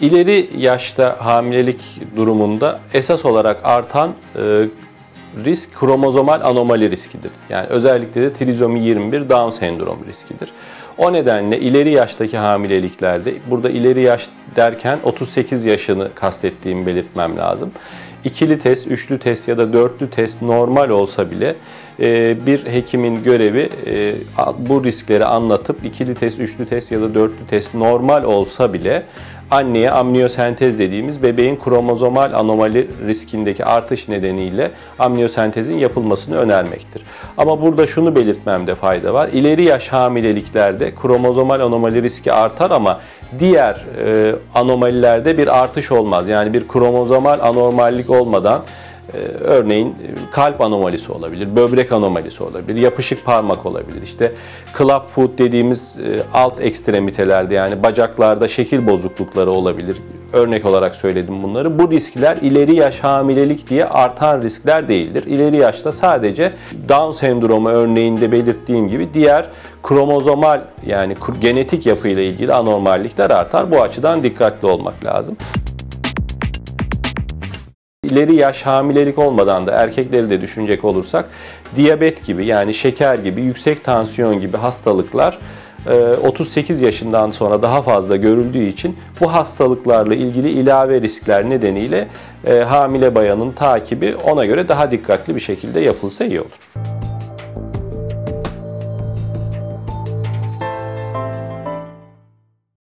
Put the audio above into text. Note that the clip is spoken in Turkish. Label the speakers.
Speaker 1: İleri yaşta hamilelik durumunda esas olarak artan e, risk kromozomal anomali riskidir. Yani özellikle de trizomi 21 Down sendromu riskidir. O nedenle ileri yaştaki hamileliklerde, burada ileri yaş derken 38 yaşını kastettiğimi belirtmem lazım. İkili test, üçlü test ya da dörtlü test normal olsa bile e, bir hekimin görevi e, bu riskleri anlatıp ikili test, üçlü test ya da dörtlü test normal olsa bile anneye amniyosentez dediğimiz bebeğin kromozomal anomali riskindeki artış nedeniyle amniyosentezin yapılmasını önermektir. Ama burada şunu belirtmemde fayda var. İleri yaş hamileliklerde kromozomal anomali riski artar ama diğer e, anomalilerde bir artış olmaz. Yani bir kromozomal anormallik olmadan örneğin kalp anomalisi olabilir, böbrek anomalisi olabilir, yapışık parmak olabilir. İşte club foot dediğimiz e, alt ekstremitelerde yani bacaklarda şekil bozuklukları olabilir. Örnek olarak söyledim bunları. Bu riskler ileri yaş hamilelik diye artan riskler değildir. İleri yaşta sadece Down sendromu örneğinde belirttiğim gibi diğer kromozomal yani genetik yapıyla ilgili anormallikler artar. Bu açıdan dikkatli olmak lazım. İleri yaş hamilelik olmadan da erkekleri de düşünecek olursak diyabet gibi yani şeker gibi yüksek tansiyon gibi hastalıklar 38 e, yaşından sonra daha fazla görüldüğü için bu hastalıklarla ilgili ilave riskler nedeniyle e, hamile bayanın takibi ona göre daha dikkatli bir şekilde yapılsa iyi olur.